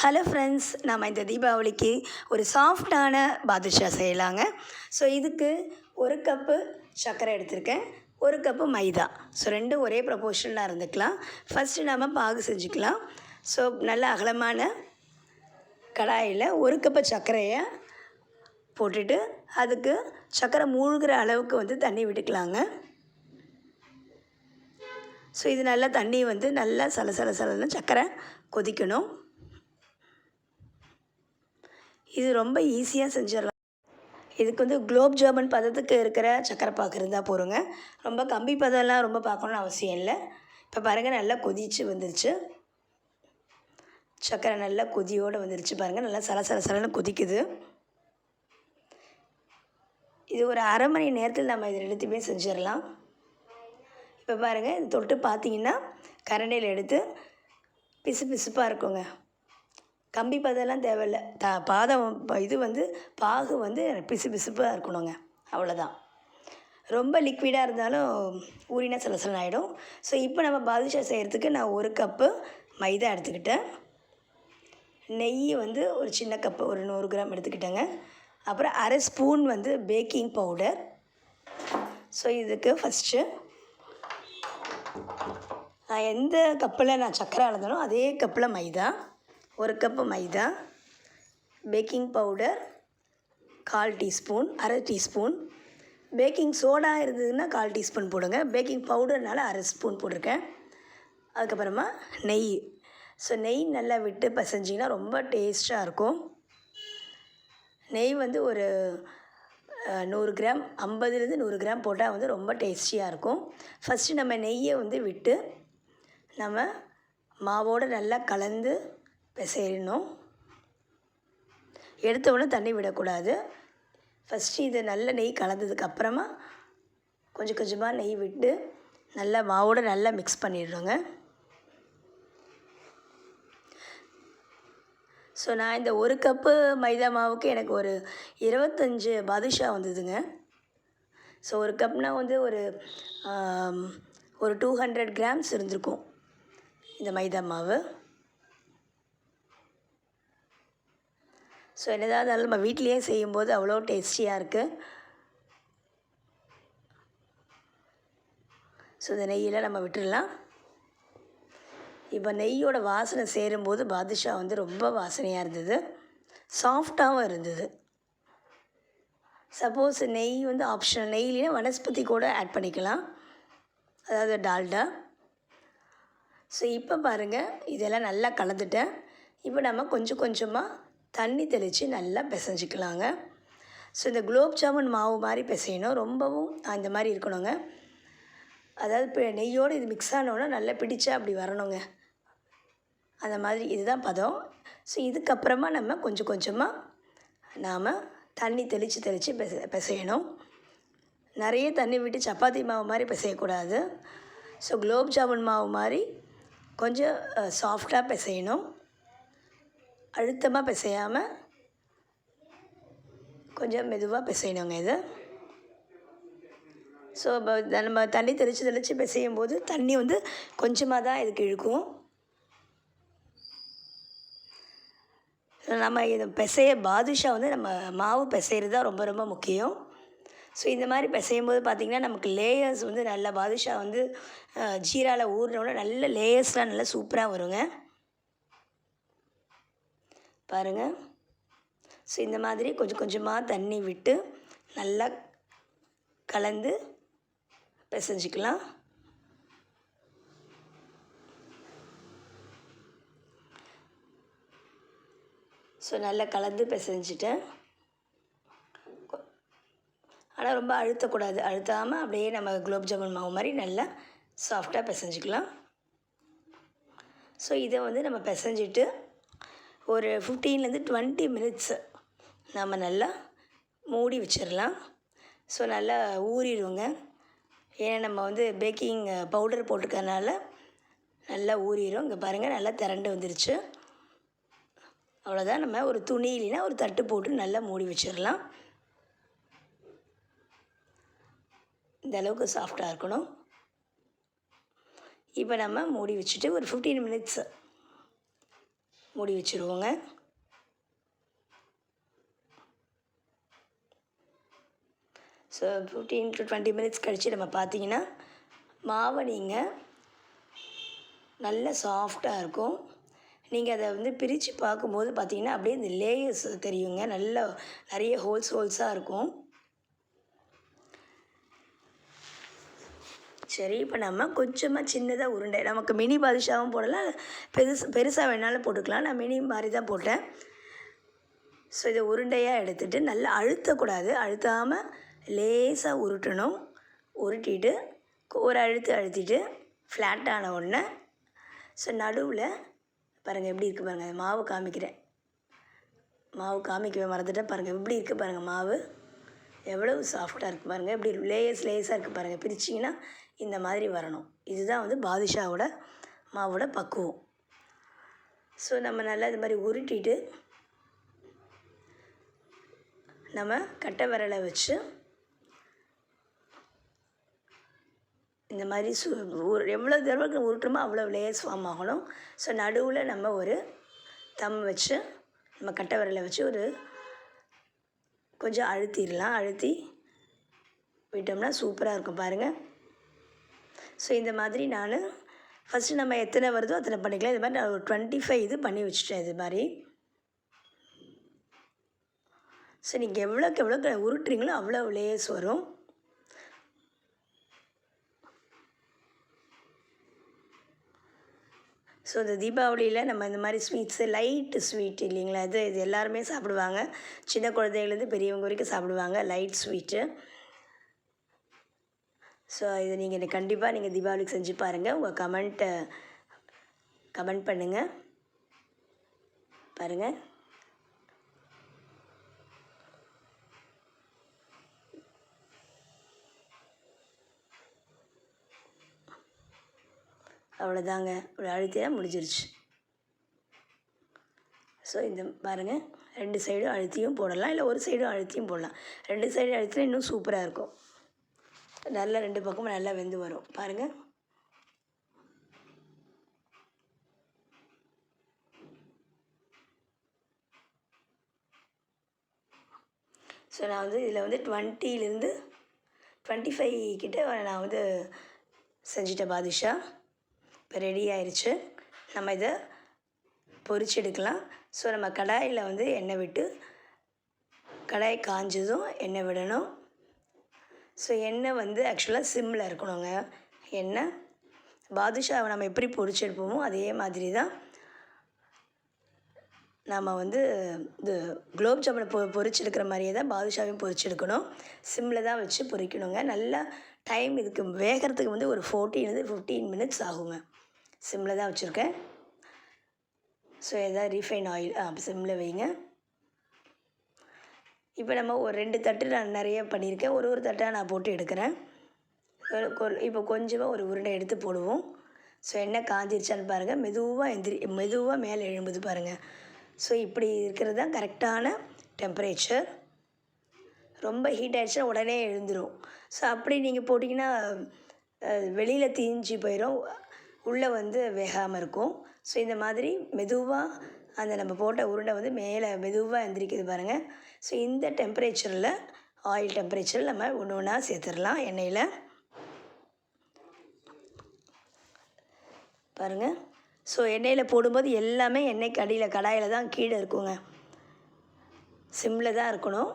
Hello friends நம்ம இந்த தீபாவளிக்கு ஒரு சாஃப்டான பாதுஷா செய்யலாங்க. ஸோ இதுக்கு ஒரு கப்பு சர்க்கரை எடுத்திருக்கேன். ஒரு கப்பு மைதா. ஸோ ரெண்டும் ஒரே ப்ரப்போர்ஷனில் இருந்துக்கலாம். ஃபஸ்ட்டு நம்ம பாகு செஞ்சுக்கலாம். ஸோ நல்ல அகலமான கடாயில் ஒரு கப்பு சர்க்கரையை போட்டுட்டு அதுக்கு சர்க்கரை மூழ்கிற அளவுக்கு வந்து தண்ணி விட்டுக்கலாங்க. ஸோ இது நல்லா தண்ணி வந்து நல்லா சல சல சலன்னு சர்க்கரை கொதிக்கணும். இது ரொம்ப ஈஸியாக செஞ்சிடலாம். இதுக்கு வந்து குலோப் ஜாமுன் பதத்துக்கு இருக்கிற சக்கரை பாக்கு இருந்தால் போகிறோங்க ரொம்ப கம்பி பதம்லாம் ரொம்ப பார்க்கணுன்னு அவசியம் இல்லை. இப்போ பாருங்கள் நல்லா கொதிச்சு வந்துருச்சு. சக்கரை நல்லா கொதியோடு வந்துருச்சு பாருங்கள் நல்லா சல சல சலன்னு கொதிக்குது. இது ஒரு அரை மணி நேரத்தில் நம்ம இது எல்லாத்தையுமே செஞ்சிடலாம். இப்போ பாருங்கள் தொட்டு பார்த்தீங்கன்னா கரண்டியில் எடுத்து பிசு பிசுப்பாக இருக்குங்க. கம்பி பதம்லாம் தேவையில்ல. த பாதம் இது வந்து பாகு வந்து பிசு பிசுப்பாக இருக்கணுங்க. அவ்வளோதான் ரொம்ப லிக்விடாக இருந்தாலும் ஊறினா சலசலன் ஆகிடும் ஸோ இப்போ நம்ம பாதுஷா செய்கிறதுக்கு நான் ஒரு கப்பு மைதா எடுத்துக்கிட்டேன். நெய் வந்து ஒரு சின்ன கப்பு ஒரு நூறு கிராம் எடுத்துக்கிட்டேங்க. அப்புறம் அரை ஸ்பூன் வந்து பேக்கிங் பவுடர். ஸோ இதுக்கு ஃபஸ்ட்டு நான் எந்த கப்பில் நான் சக்கரை அளந்தனோ அதே கப்பில் மைதா. ஒரு கப்பு மைதா பேக்கிங் பவுடர் கால் டீஸ்பூன் அரை டீஸ்பூன் பேக்கிங் சோடா இருந்ததுன்னா கால் டீஸ்பூன் போடுங்க. பேக்கிங் பவுடர்னால அரை ஸ்பூன் போட்டிருக்கேன். அதுக்கப்புறமா நெய். ஸோ நெய் நல்லா விட்டு பசைஞ்சிங்கன்னா ரொம்ப டேஸ்ட்டாக இருக்கும். நெய் வந்து ஒரு நூறு கிராம் ஐம்பதுலேருந்து நூறு கிராம் போட்டால் வந்து ரொம்ப டேஸ்டியாக இருக்கும். ஃபஸ்ட்டு நம்ம நெய்யை வந்து விட்டு நம்ம மாவோடு நல்லா கலந்து பிசையணும் எடுத்த உடனே தண்ணி விடக்கூடாது. ஃபஸ்ட்டு இது நல்ல நெய் கலந்ததுக்கு அப்புறமா கொஞ்சம் கொஞ்சமாக நெய் விட்டு நல்லா மாவோடு நல்லா மிக்ஸ் பண்ணிடுறோங்க. ஸோ நான் இந்த ஒரு கப்பு மைதா மாவுக்கு எனக்கு ஒரு இருபத்தஞ்சு பாதுஷா வந்ததுங்க. ஸோ ஒரு கப்னால் வந்து ஒரு ஒரு டூ ஹண்ட்ரட் கிராம்ஸ் இருந்திருக்கும் இந்த மைதா மாவு. ஸோ என்னதாக இருந்தாலும் நம்ம வீட்டிலேயே செய்யும்போது அவ்வளோ டேஸ்டியாக இருக்குது ஸோ இந்த நெய்யில் நம்ம விட்டுடலாம். இப்போ நெய்யோட வாசனை சேரும்போது பாதுஷா வந்து ரொம்ப வாசனையாக இருந்தது. சாஃப்டாகவும் இருந்தது. சப்போஸ் நெய் வந்து ஆப்ஷனல் நெய்லினா வனஸ்பதி கூட ஆட் பண்ணிக்கலாம். அதாவது டால்டா. ஸோ இப்போ பாருங்கள் இதெல்லாம் நல்லா கலந்துட்டேன். இப்போ நம்ம கொஞ்சம் கொஞ்சமாக தண்ணி தெளித்து நல்லா பிசைஞ்சிக்கலாங்க. ஸோ இந்த குலோப் ஜாமுன் மாவு மாதிரி பிசையணும். ரொம்பவும் அந்த மாதிரி இருக்கணுங்க. அதாவது இப்போ நெய்யோடு இது மிக்ஸ் ஆனோன்னா நல்லா பிடிச்சா அப்படி வரணுங்க. அந்த மாதிரி இதுதான் பதம். ஸோ இதுக்கப்புறமா நம்ம கொஞ்சம் கொஞ்சமாக நாம் தண்ணி தெளித்து தெளித்து பிசை பிசையணும். நிறைய தண்ணி விட்டு சப்பாத்தி மாவு மாதிரி பிசையக்கூடாது. ஸோ குலோப் ஜாமுன் மாவு மாதிரி கொஞ்சம் சாஃப்டாக பிசையணும். அழுத்தமாக பிசையாமல் கொஞ்சம் மெதுவாக பிசையணுங்க இது. ஸோ இப்போ நம்ம தண்ணி தெளித்து தெளித்து பிசையும் போது தண்ணி வந்து கொஞ்சமாக தான் இதுக்கு இழுக்கும். நம்ம இது பிசைய பாதுஷா வந்து நம்ம மாவு பிசைகிறது தான் ரொம்ப ரொம்ப முக்கியம். ஸோ இந்த மாதிரி பிசையும் போது பார்த்திங்கன்னா நமக்கு லேயர்ஸ் வந்து நல்ல பாதுஷா வந்து ஜீராவில் ஊறினோட நல்ல லேயர்ஸ்லாம் நல்லா சூப்பராக வருங்க. பாருங்கள் ஸோ இந்த மாதிரி கொஞ்சம் கொஞ்சமாக தண்ணி விட்டு நல்லா கலந்து பிசைஞ்சிக்கலாம். ஸோ நல்லா கலந்து பிசைஞ்சிட்டேன். ஆனால் ரொம்ப அழுத்தக்கூடாது. அழுத்தாமல் அப்படியே நம்ம குலோப் ஜாமுன் மாவு மாதிரி நல்லா சாஃப்டாக பிசைஞ்சிக்கலாம். ஸோ இதை வந்து நம்ம பிசைஞ்சிட்டு ஒரு ஃபிஃப்டீன்லேருந்து டுவெண்ட்டி மினிட்ஸு நம்ம நல்லா மூடி வச்சிடலாம் ஸோ நல்லா ஊறிடுவோங்க. ஏன்னா நம்ம வந்து பேக்கிங் பவுடர் போட்டிருக்கறனால நல்லா ஊறிடும் இங்கே பாருங்கள் நல்லா திரண்டு வந்துருச்சு. அவ்வளோதான் நம்ம ஒரு துணி இல்லைன்னா ஒரு தட்டு போட்டு நல்லா மூடி வச்சிடலாம் இந்த அளவுக்கு சாஃப்டாக இருக்கணும். இப்போ நம்ம மூடி வச்சுட்டு ஒரு ஃபிஃப்டீன் மினிட்ஸு மூடி வச்சுருவோங்க. So fifteen to twenty minutes கழித்து நம்ம பார்த்தீங்கன்னா மாவை நீங்கள் நல்ல சாஃப்டாக இருக்கும். நீங்கள் அதை வந்து பிரித்து பார்க்கும்போது பார்த்தீங்கன்னா அப்படியே இந்த லேயர்ஸ் தெரியுங்க. நல்ல நிறைய ஹோல்ஸ் ஹோல்ஸாக இருக்கும். சரி இப்போ நம்ம கொஞ்சமாக சின்னதாக உருண்டை நமக்கு மினி பாதுஷாவும் போடலாம் பெருசு பெருசாக வேணாலும் போட்டுக்கலாம். நான் மினி மாதிரி தான் போட்டேன் ஸோ இதை உருண்டையாக எடுத்துகிட்டு நல்லா அழுத்தக்கூடாது. அழுத்தாமல் லேசாக உருட்டணும். உருட்டிட்டு ஒரு அழுத்து அழுத்திட்டு ஃப்ளாட்டான உடனே ஸோ நடுவில் பாருங்கள் எப்படி இருக்குது பாருங்கள் மாவு காமிக்கிறேன். மாவு காமிக்கவே மறந்துட்டேன். பாருங்கள் எப்படி இருக்குது பாருங்கள் மாவு. எவ்வளவு சாஃப்டாக இருக்குது பாருங்கள் இப்படி லேயர்ஸ் லேயர்ஸாக இருக்குது பாருங்கள் பிரிச்சிங்கன்னா இந்த மாதிரி வரணும். இதுதான் வந்து பாதுஷாவோட மாவோட பக்குவம். ஸோ நம்ம நல்லா இது மாதிரி உருட்டிட்டு நம்ம கட்டை விரலை வச்சு இந்த மாதிரி சு எவ்வளோ தடவை உருட்டுமோ அவ்வளோ லேயர்ஸ் ஃபார்ம் ஆகணும். ஸோ நடுவில் நம்ம ஒரு தம் வச்சு நம்ம கட்டை விரலை வச்சு ஒரு கொஞ்சம் அழுத்திடலாம். அழுத்தி விட்டோம்னா சூப்பராக இருக்கும் பாருங்கள் ஸோ இந்த மாதிரி நான் ஃபஸ்ட்டு நம்ம எத்தனை வருதோ அத்தனை பண்ணிக்கலாம். இது மாதிரி நான் ஒரு டுவெண்ட்டி ஃபைவ் இது பண்ணி வச்சுட்டேன் இது மாதிரி. ஸோ நீங்கள் எவ்வளோக்கு எவ்வளோ உருட்டுறீங்களோ அவ்வளோ லேயர்ஸ் வரும். ஸோ இந்த தீபாவளியில் நம்ம இந்த மாதிரி ஸ்வீட்ஸு லைட்டு ஸ்வீட் இல்லைங்களா? இது இது எல்லாருமே சாப்பிடுவாங்க. சின்ன குழந்தைங்கலேருந்து பெரியவங்க வரைக்கும் சாப்பிடுவாங்க லைட் ஸ்வீட்டு ஸோ இதை நீங்கள் கண்டிப்பாக நீங்கள் தீபாவளிக்கு செஞ்சு பாருங்கள் உங்கள் கமெண்ட்டை கமெண்ட் பண்ணுங்கள் பாருங்கள் அவ்வளோதாங்க ஒரு அழுத்தியாக முடிஞ்சிருச்சு. ஸோ இந்த பாருங்கள் ரெண்டு சைடும் அழுத்தியும் போடலாம். இல்லை ஒரு சைடும் அழுத்தியும் போடலாம். ரெண்டு சைடு அழுத்தினா இன்னும் சூப்பராக இருக்கும். நல்லா ரெண்டு பக்கமும் நல்லா வெந்து வரும். பாருங்கள் ஸோ நான் வந்து இதில் வந்து டுவெண்ட்டிலேருந்து டுவெண்ட்டி ஃபைவ் கிட்டே நான் வந்து செஞ்சிட்டேன் பாதுஷா. இப்போ ரெடி ஆயிடுச்சு நம்ம இதை பொறிச்சு எடுக்கலாம். ஸோ நம்ம கடாயில் வந்து எண்ணெய் விட்டு கடாய் காஞ்சதும் எண்ணெய் விடணும். ஸோ எண்ணெய் வந்து ஆக்சுவலாக சிம்மில் இருக்கணுங்க. எண்ணெய் பாதுஷாவை நம்ம எப்படி பொரிச்செடுப்போமோ அதே மாதிரி தான் நம்ம வந்து இது குலோப் ஜாமுனை பொ பொரிச்செடுக்கிற மாதிரியே தான் பாதுஷாவையும் பொரிச்செடுக்கணும் சிம்மில் தான் வச்சு பொரிக்கணுங்க நல்லா டைம் இதுக்கு வேகிறதுக்கு வந்து ஒரு ஃபோர்டீன்லேருந்து ஃபிஃப்டீன் மினிட்ஸ் ஆகுங்க. சிம்மில் தான் வச்சுருக்கேன். ஸோ எதாவது ரீஃபைன் ஆயில் சிம்மில் வைங்க. இப்போ நம்ம ஒரு ரெண்டு தட்டு நான் நிறைய பண்ணியிருக்கேன். ஒரு ஒரு தட்டாக நான் போட்டு எடுக்கிறேன். இப்போ கொஞ்சமாக ஒரு உருண்டை எடுத்து போடுவோம். ஸோ எண்ணெய் காஞ்சிருச்சான்னு பாருங்கள் மெதுவாக எந்திரி மெதுவாக மேலே எழும்புது பாருங்கள் ஸோ இப்படி இருக்கிறது தான் கரெக்டான டெம்பரேச்சர். ரொம்ப ஹீட் ஆகிடுச்சுன்னா உடனே எழுந்துடும் ஸோ அப்படி நீங்கள் போட்டிங்கன்னா வெளியில் தீஞ்சு போயிடும் உள்ளே வந்து வேகாமல் இருக்கும். ஸோ இந்த மாதிரி மெதுவாக அந்த நம்ம போட்ட உருண்டை வந்து மேலே மெதுவாக எந்திரிக்குது பாருங்கள் ஸோ இந்த டெம்பரேச்சரில் ஆயில் டெம்பரேச்சரில் நம்ம ஒன்று ஒன்றா சேர்த்துடலாம் எண்ணெயில். பாருங்கள் ஸோ எண்ணெயில் போடும்போது எல்லாமே எண்ணெய்க்கு அடியில் கடாயில் தான் கீழே இருக்குங்க. சிம்மில் தான் இருக்கணும்.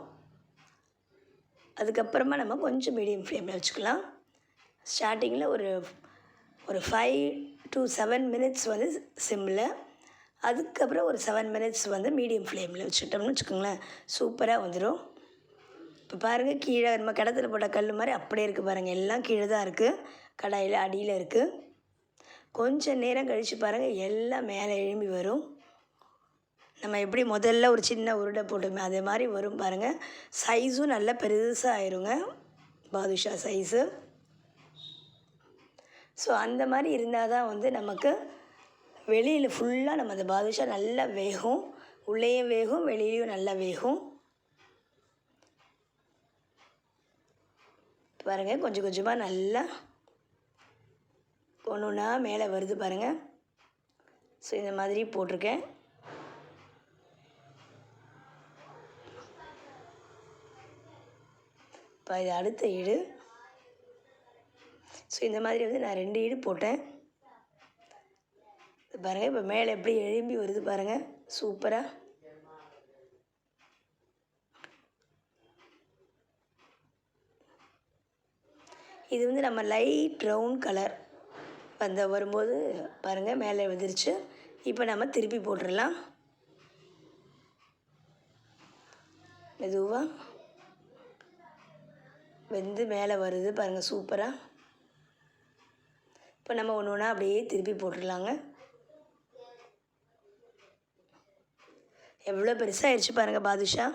அதுக்கப்புறமா நம்ம கொஞ்சம் மீடியம் ஃப்ளேமில் வச்சுக்கலாம். ஸ்டார்டிங்கில் ஒரு ஒரு ஃபைவ் டு செவன் மினிட்ஸ் வந்து சிம்மில் அதுக்கப்புறம் ஒரு செவன் மினிட்ஸ் வந்து மீடியம் ஃப்ளேமில் வச்சுட்டோம்னு வச்சுக்கோங்களேன். சூப்பராக வந்துடும் இப்போ பாருங்கள் கீழே நம்ம கிடத்துல போட்ட கல் மாதிரி அப்படியே இருக்குது பாருங்கள் எல்லாம் கீழே தான் இருக்குது கடாயில் அடியில் இருக்குது கொஞ்சம் நேரம் கழித்து பாருங்கள் எல்லாம் மேலே எழும்பி வரும். நம்ம எப்படி முதல்ல ஒரு சின்ன உருண்டை போட்டோமே அதே மாதிரி வரும் பாருங்கள் சைஸும் நல்லா பெருசாக ஆயிருங்க. பாதுஷா சைஸு ஸோ அந்த மாதிரி இருந்தால் தான் வந்து நமக்கு வெளியில் ஃபுல்லாக நம்ம அந்த பாதுஷா நல்லா வேகும். உள்ளேயும் வேகும் வெளியிலையும் நல்லா வேகும். பாருங்கள் கொஞ்சம் கொஞ்சமாக நல்லா ஒன்றுன்னா மேலே வருது பாருங்கள் ஸோ இந்த மாதிரி போட்டிருக்கேன். இப்போ இது அடுத்த ஈடு. ஸோ இந்த மாதிரி வந்து நான் ரெண்டு ஈடு போட்டேன். இது பாருங்கள் இப்போ மேலே எப்படி எழும்பி வருது பாருங்கள் சூப்பராக இது வந்து நம்ம லைட் ப்ரௌன் கலர் வந்த வரும்போது பாருங்கள் மேலே வந்துருச்சு இப்போ நம்ம திருப்பி போட்டுடலாம். மெதுவாக வெந்து மேலே வருது பாருங்கள் சூப்பராக இப்போ நம்ம ஒன்று ஒன்றா அப்படியே திருப்பி போட்டுடலாங்க. எவ்வளோ பெருசாகிடுச்சு பாருங்கள் பாதுஷா.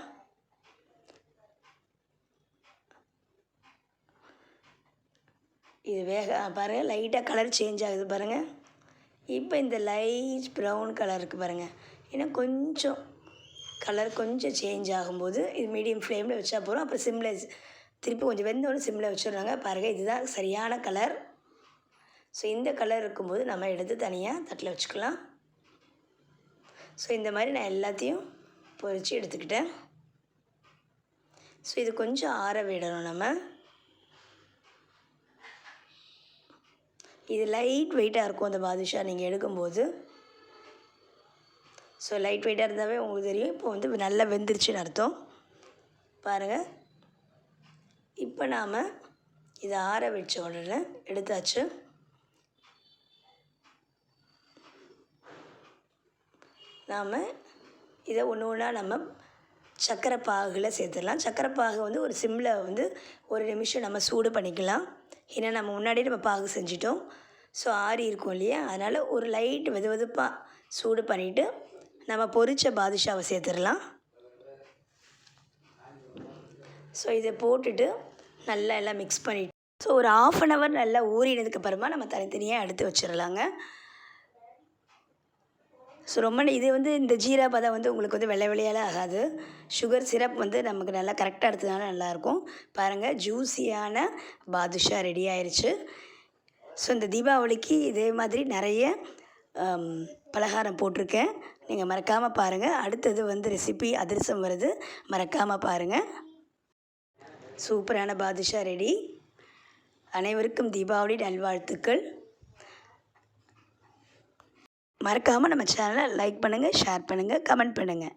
இது வேக பாருங்கள் லைட்டாக கலர் சேஞ்ச் ஆகுது பாருங்கள் இப்போ இந்த லைட் ப்ரௌன் கலர் இருக்குது பாருங்கள் ஏன்னா கொஞ்சம் கலர் கொஞ்சம் சேஞ்ச் ஆகும்போது இது மீடியம் ஃப்ளேமில் வச்சா போகிறோம் அப்புறம் சிம்மில் திருப்பி கொஞ்சம் வெந்தோடனே சிம்மில் வச்சுடுறாங்க. பாருங்கள் இதுதான் சரியான கலர் ஸோ இந்த கலர் இருக்கும்போது நம்ம எடுத்து தனியாக தட்டில் வச்சுக்கலாம். ஸோ இந்த மாதிரி நான் எல்லாத்தையும் பொறிச்சு எடுத்துக்கிட்டேன். ஸோ இது கொஞ்சம் ஆற விடணும் நம்ம. இது லைட் வெயிட்டாக இருக்கும் அந்த பாதுஷா நீங்கள் எடுக்கும்போது. ஸோ லைட் வெயிட்டாக இருந்தாவே உங்களுக்கு தெரியும். இப்போ வந்து நல்லா வெந்துருச்சுன்னு அர்த்தம். பாருங்கள் இப்போ நாம் இதை ஆற வச்ச உடனே எடுத்தாச்சு. நாம் இதை ஒன்று ஒன்றா நம்ம சர்க்கரை பாகில் சேர்த்துடலாம். சர்க்கரை பாகு வந்து ஒரு சிம்மில் வந்து ஒரு நிமிஷம் நம்ம சூடு பண்ணிக்கலாம். ஏன்னா நம்ம முன்னாடியே நம்ம பாகு செஞ்சிட்டோம். ஸோ ஆறி இருக்கும் இல்லையா? அதனால் ஒரு லைட் வெது வெதுப்பாக சூடு பண்ணிவிட்டு நம்ம பொரித்த பாதுஷாவை சேர்த்துடலாம். ஸோ இதை போட்டுட்டு நல்லா எல்லாம் மிக்ஸ் பண்ணிவிட்டு ஸோ ஒரு ஆஃப் அன் ஹவர் நல்லா ஊறினதுக்கு அப்புறமா நம்ம தனித்தனியாக எடுத்து வச்சிடலாங்க. ஸோ ரொம்ப இது வந்து இந்த ஜீரா பதம் வந்து உங்களுக்கு வந்து வெள்ளை வெள்ளையால் ஆகாது. சுகர் சிரப் வந்து நமக்கு நல்லா கரெக்டாக எடுத்ததுனால நல்லாயிருக்கும் பாருங்கள் ஜூஸியான பாதுஷா ரெடி ஆயிடுச்சு ஸோ இந்த தீபாவளிக்கு இதே மாதிரி நிறைய பலகாரம் போட்டிருக்கேன். நீங்கள் மறக்காமல் பாருங்கள் அடுத்தது வந்து ரெசிபி அதிரசம் வருது. மறக்காமல் பாருங்கள் சூப்பரான பாதுஷா ரெடி அனைவருக்கும் தீபாவளி நல்வாழ்த்துக்கள். மறக்காமல் நம்ம சேனலை லைக் பண்ணுங்கள் ஷேர் பண்ணுங்கள் கமெண்ட் பண்ணுங்கள்